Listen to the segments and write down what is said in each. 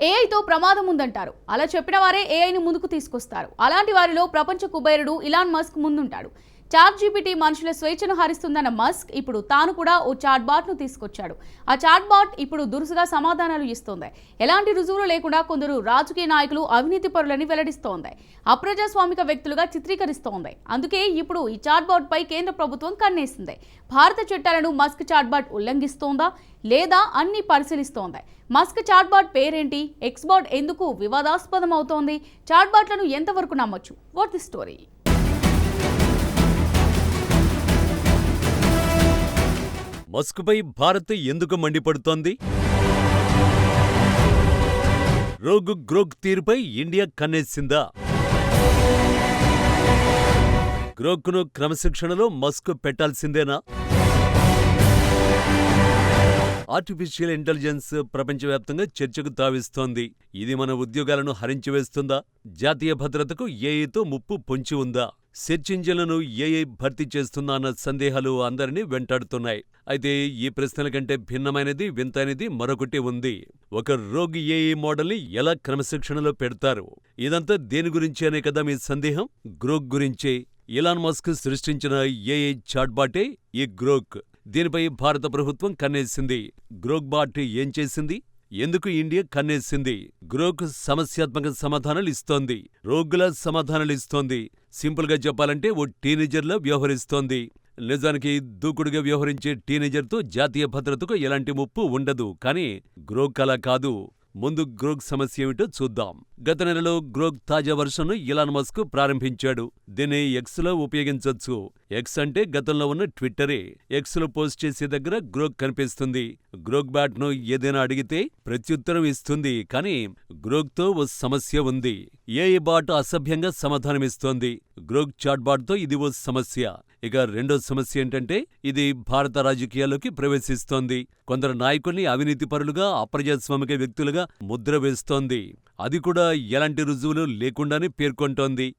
ఏఐతో ప్రమాదం ఉందంటారు. అలా చెప్పిన వారే ఏఐని ముందుకు తీసుకొస్తారు. అలాంటి వారిలో ప్రపంచ కుబేరుడు ఇలాన్ మస్క్ ముందుంటాడు. చాట్ జీపీటీ మనుషుల స్వేచ్ఛను హరిస్తుందన్న మస్క్ ఇప్పుడు తాను కూడా ఓ చాట్ బాట్ను తీసుకొచ్చాడు. ఆ చాట్ బాట్ ఇప్పుడు దురుసుగా సమాధానాలు ఇస్తోంది. ఎలాంటి రుజువులు లేకుండా కొందరు రాజకీయ నాయకులు అవినీతి పరులని వెల్లడిస్తోంది. అప్రజాస్వామిక వ్యక్తులుగా చిత్రీకరిస్తోంది. అందుకే ఇప్పుడు ఈ చాట్ బాట్ పై కేంద్ర ప్రభుత్వం కన్నేసింది. భారత చట్టాలను మస్క్ చాట్ బాట్ ఉల్లంఘిస్తోందా లేదా అన్ని పరిశీలిస్తోంది. మస్క్ చాట్ బాట్ పేరేంటి? ఎక్స్బాట్ ఎందుకు వివాదాస్పదం అవుతోంది చాట్ బాట్లను ఎంతవరకు నమ్మొచ్చు? What the story? మస్కుపై భారత్ ఎందుకు మండిపడుతోంది? రోగ్ గ్రోగ్ తీరుపై ఇండియా కన్నేసిందా? గ్రోక్ను క్రమశిక్షణలో మస్క్ పెట్టాల్సిందేనా? ఆర్టిఫిషియల్ ఇంటెలిజెన్స్ ప్రపంచవ్యాప్తంగా చర్చకు తావిస్తోంది. ఇది మన ఉద్యోగాలను హరించివేస్తుందా? జాతీయ భద్రతకు ఏఐతో ముప్పు పొంచి ఉందా? సెర్చ్ ఇంజిన్లను ఏఐ భర్తీ చేస్తుందా అన్న సందేహాలు అందరినీ వెంటాడుతున్నాయి. అయితే ఈ ప్రశ్నల కంటే భిన్నమైనది వింతైనది మరొకటి ఉంది. ఒక రోగి ఏఐ మోడల్ని ఎలా క్రమశిక్షణలో పెడతారు? ఇదంతా దేని గురించి అనే కదా మీ సందేహం? గ్రోక్ గురించే. ఇలాన్ మస్క్ సృష్టించిన ఏఐ చాట్బాటే? ఈ గ్రోక్ దీనిపై భారత ప్రభుత్వం కన్నేసింది. గ్రోక్ బాట్ ఏం చేసింది? ఎందుకు ఇండియా కన్నేసింది? గ్రోక్ సమస్యాత్మక సమాధానాలు ఇస్తోంది. రోగుల సమాధానాలు ఇస్తోంది. సింపుల్గా చెప్పాలంటే ఓ టీనేజర్లా వ్యవహరిస్తోంది. నిజానికి దూకుడుగా వ్యవహరించే టీనేజర్తో జాతీయ భద్రతకు ఎలాంటి ముప్పు ఉండదు. కానీ గ్రోక్ అలా కాదు. ముందు గ్రోక్ సమస్య ఏమిటో చూద్దాం. గత నెలలో గ్రోగ్ తాజా వర్షన్ను ఇలాన్ మస్క్ ప్రారంభించాడు. దీన్ని ఎక్స్లో ఉపయోగించవచ్చు ఉపయోగించొచ్చు. ఎక్స్ అంటే గతంలో ఉన్న ట్విట్టరే. ఎక్స్లో పోస్ట్ చేసే దగ్గర గ్రోగ్ కనిపిస్తుంది. గ్రోగ్ బ్యాట్ను ఏదైనా అడిగితే ప్రత్యుత్తరం ఇస్తుంది. కానీ గ్రోగ్తో ఓ సమస్య ఉంది. ఏ బాట్ అసభ్యంగా సమాధానమిస్తోంది. గ్రోగ్ చాట్బాట్తో ఇది ఓ సమస్య. ఇక రెండో సమస్య ఏంటంటే ఇది భారత రాజకీయాల్లోకి ప్రవేశిస్తోంది. కొందరు నాయకుల్ని అవినీతిపరులుగా అప్రజాస్వామిక వ్యక్తులుగా ముద్ర వేస్తోంది. అది కూడా ఎలాంటి రుజువులు లేకుండానే పేర్కొంటోంది.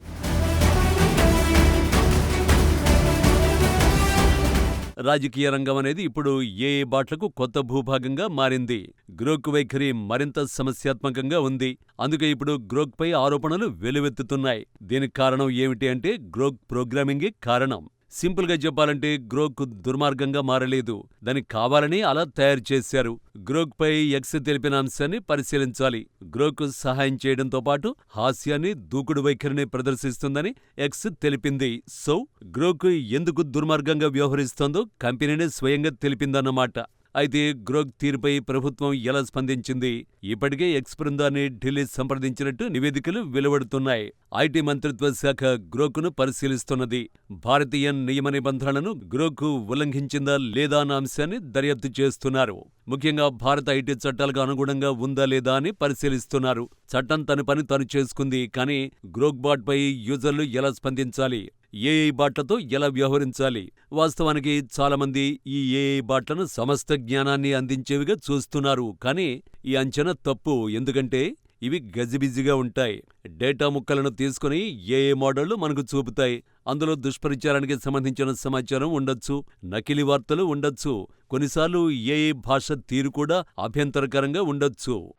రాజకీయ రంగం అనేది ఇప్పుడు ఏ బాట్లకు కొత్త భూభాగంగా మారింది. గ్రోక్ వైఖరి మరింత సమస్యాత్మకంగా ఉంది. అందుకే ఇప్పుడు గ్రోక్ పై ఆరోపణలు వెలువెత్తుతున్నాయి. దీనికి కారణం ఏమిటి అంటే గ్రోక్ ప్రోగ్రామింగే కారణం. సింపుల్గా చెప్పాలంటే గ్రోక్ దుర్మార్గంగా మారలేదు. దాని కావాలని అలా తయారు చేశారు. గ్రోక్ పై ఎక్స్ తెలిపిన అంశాన్ని పరిశీలించాలి. గ్రోక్ సహాయం చేయడంతో పాటు హాస్యాన్ని దూకుడు వైఖరిని ప్రదర్శిస్తుందని ఎక్స్ తెలిపింది. సో గ్రోక్ ఎందుకు దుర్మార్గంగా వ్యవహరిస్తోందో కంపెనీనే స్వయంగా తెలిపిందన్నమాట. అయితే గ్రోక్ తీరుపై ప్రభుత్వం ఎలా స్పందించింది? ఇప్పటికే ఎక్స్ బృందాన్ని ఢిల్లీ సంప్రదించినట్టు నివేదికలు వెలువడుతున్నాయి. ఐటీ మంత్రిత్వ శాఖ గ్రోక్ను పరిశీలిస్తున్నది. భారతీయ నియమ నిబంధనలను గ్రోక్ ఉల్లంఘించిందా లేదా అన్న అంశాన్ని దర్యాప్తు చేస్తున్నారు. ముఖ్యంగా భారత ఐటీ చట్టాలకు అనుగుణంగా ఉందా లేదా అని పరిశీలిస్తున్నారు. చట్టం తన పని తాను చేసుకుంది కానీ గ్రోక్బాట్పై యూజర్లు ఎలా స్పందించాలి? ఏఐ బాట్లతో ఎలా వ్యవహరించాలి? వాస్తవానికి చాలామంది ఈ ఏఐ బాట్లను సమస్త జ్ఞానాన్ని అందించేవిగా చూస్తున్నారు. కానీ ఈ అంచనా తప్పు. ఎందుకంటే ఇవి గజిబిజిగా ఉంటాయి. డేటా ముక్కలను తీసుకుని ఏఏ మోడళ్ళు మనకు చూపుతాయి. అందులో దుష్ప్రచారానికి సంబంధించిన సమాచారం ఉండొచ్చు. నకిలీ వార్తలు ఉండొచ్చు. కొన్నిసార్లు ఏఏ భాష తీరు కూడా అభ్యంతరకరంగా ఉండొచ్చు.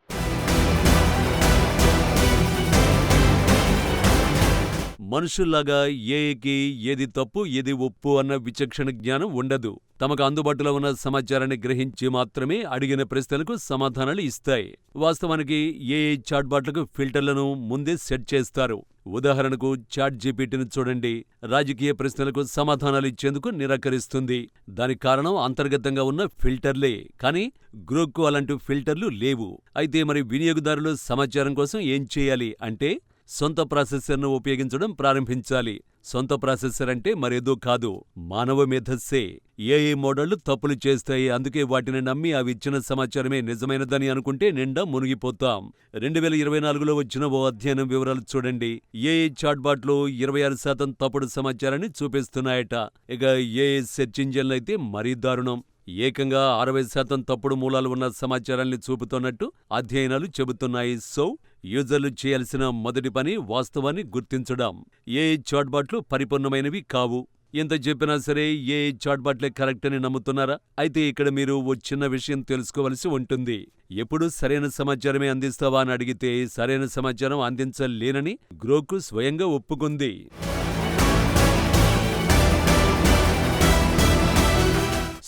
మనుషుల్లాగా ఏఐకి ఏది తప్పు ఏది ఒప్పు అన్న విచక్షణ జ్ఞానం ఉండదు. తమకు అందుబాటులో ఉన్న సమాచారాన్ని గ్రహించి మాత్రమే అడిగిన ప్రశ్నలకు సమాధానాలు ఇస్తాయి. వాస్తవానికి ఏఐ చాట్బాట్లకు ఫిల్టర్లను ముందే సెట్ చేస్తారు? ఉదాహరణకు చాట్ జీపీటీని చూడండి. రాజకీయ ప్రశ్నలకు సమాధానాలు ఇచ్చేందుకు నిరాకరిస్తుంది. దానికి కారణం అంతర్గతంగా ఉన్న ఫిల్టర్లే. కానీ గ్రూప్కు అలాంటి ఫిల్టర్లు లేవు. అయితే మరి వినియోగదారులు సమాచారం కోసం ఏం చేయాలి? అంటే సొంత ప్రాసెసర్ను ఉపయోగించడం ప్రారంభించాలి. సొంత ప్రాసెసర్ అంటే మరేదో కాదు మానవ మేధస్సే. ఏఐ మోడళ్ళు తప్పులు చేస్తాయి అందుకే వాటిని నమ్మి అవి ఇచ్చిన సమాచారమే నిజమైనదని అనుకుంటే నిండా మునిగిపోతాం. రెండు వేల ఇరవై నాలుగులో వచ్చిన ఓ అధ్యయనం వివరాలు చూడండి. ఏఐ చాట్బాట్లు ఇరవై ఆరు శాతం తప్పుడు సమాచారాన్ని చూపిస్తున్నాయట. ఇక ఏఐ సెర్చ్ ఇంజన్లు అయితే మరీ దారుణం. ఏకంగా అరవై శాతం తప్పుడు మూలాలు ఉన్న సమాచారాన్ని చూపుతున్నట్టు అధ్యయనాలు చెబుతున్నాయి. సో యూజర్లు చేయాల్సిన మొదటి పని వాస్తవాన్ని గుర్తించడం. ఏ చాట్బాట్లు పరిపూర్ణమైనవి కావు. ఎంత చెప్పినా సరే ఏ చాట్బాట్లే కరెక్ట్ అని నమ్ముతున్నారా? అయితే ఇక్కడ మీరు ఓ చిన్న విషయం తెలుసుకోవలసి ఉంటుంది. ఎప్పుడు సరైన సమాచారమే అందిస్తావా అని అడిగితే సరైన సమాచారం అందించలేనని గ్రోకు స్వయంగా ఒప్పుకుంది.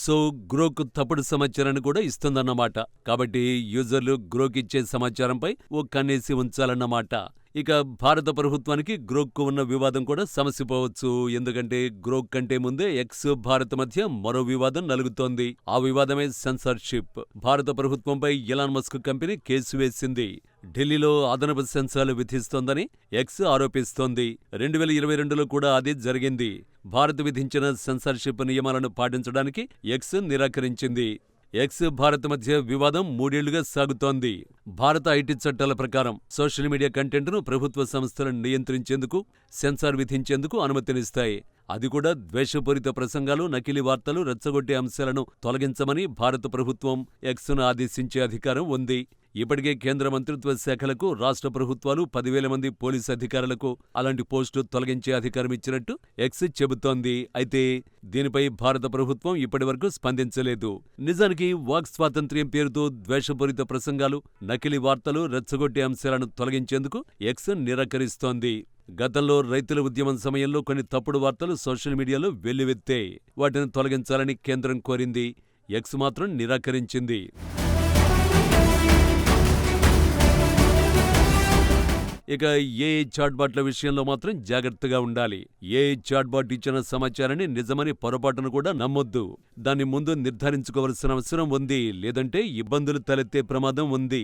సో గ్రోకు తప్పుడు సమాచారాన్ని కూడా ఇస్తుందన్నమాట. కాబట్టి యూజర్లు గ్రోక్ ఇచ్చే సమాచారంపై ఓ కన్నేసి ఉంచాలన్నమాట. ఇక భారత ప్రభుత్వానికి గ్రోక్కు ఉన్న వివాదం కూడా సమసిపోవచ్చు. ఎందుకంటే గ్రోక్ కంటే ముందే ఎక్స్ భారత్ మధ్య మరో వివాదం నలుగుతోంది. ఆ వివాదమే సెన్సార్షిప్ భారత ప్రభుత్వంపై ఇలాన్ మస్క్ కంపెనీ కేసు వేసింది. ఢిల్లీలో అదనపు సెన్సార్లు విధిస్తోందని ఎక్స్ ఆరోపిస్తోంది. రెండు వేల ఇరవై రెండులో కూడా అదే జరిగింది. భారత్ విధించిన సెన్సార్షిప్ నియమాలను పాటించడానికి ఎక్స్ నిరాకరించింది. ఎక్స్ భారత్ మధ్య వివాదం మూడేళ్ళుగా సాగుతోంది. భారత ఐటీ చట్టాల ప్రకారం సోషల్ మీడియా కంటెంట్ను ప్రభుత్వ సంస్థలను నియంత్రించేందుకు సెన్సార్ విధించేందుకు అనుమతినిస్తాయి. అది కూడా ద్వేషపూరిత ప్రసంగాలు నకిలీ వార్తలు రెచ్చగొట్టే అంశాలను తొలగించమని భారత ప్రభుత్వం ఎక్స్ను ఆదేశించే అధికారం ఉంది. ఇప్పటికే కేంద్ర మంత్రిత్వ శాఖలకు రాష్ట్ర ప్రభుత్వాలు పదివేల మంది పోలీసు అధికారులకు అలాంటి పోస్టు తొలగించే అధికారం ఇచ్చినట్టు ఎక్స్ చెబుతోంది. అయితే దీనిపై భారత ప్రభుత్వం ఇప్పటివరకు స్పందించలేదు. నిజానికి వాక్ స్వాతంత్ర్యం పేరుతో ద్వేషపూరిత ప్రసంగాలు నకిలీ వార్తలు రెచ్చగొట్టే అంశాలను తొలగించేందుకు ఎక్స్ నిరాకరిస్తోంది. గతంలో రైతుల ఉద్యమం సమయంలో కొన్ని తప్పుడు వార్తలు సోషల్ మీడియాలో వెల్లువెత్తాయి. వాటిని తొలగించాలని కేంద్రం కోరింది. ఎక్స్ మాత్రం నిరాకరించింది. ఇక ఏ చాట్బాట్ల విషయంలో మాత్రం జాగ్రత్తగా ఉండాలి. ఏ చాట్బాట్ ఇచ్చిన సమాచారాన్ని నిజమని పొరపాటును కూడా నమ్మొద్దు. దాన్ని ముందు నిర్ధారించుకోవలసిన అవసరం ఉంది. లేదంటే ఇబ్బందులు తలెత్తే ప్రమాదం ఉంది.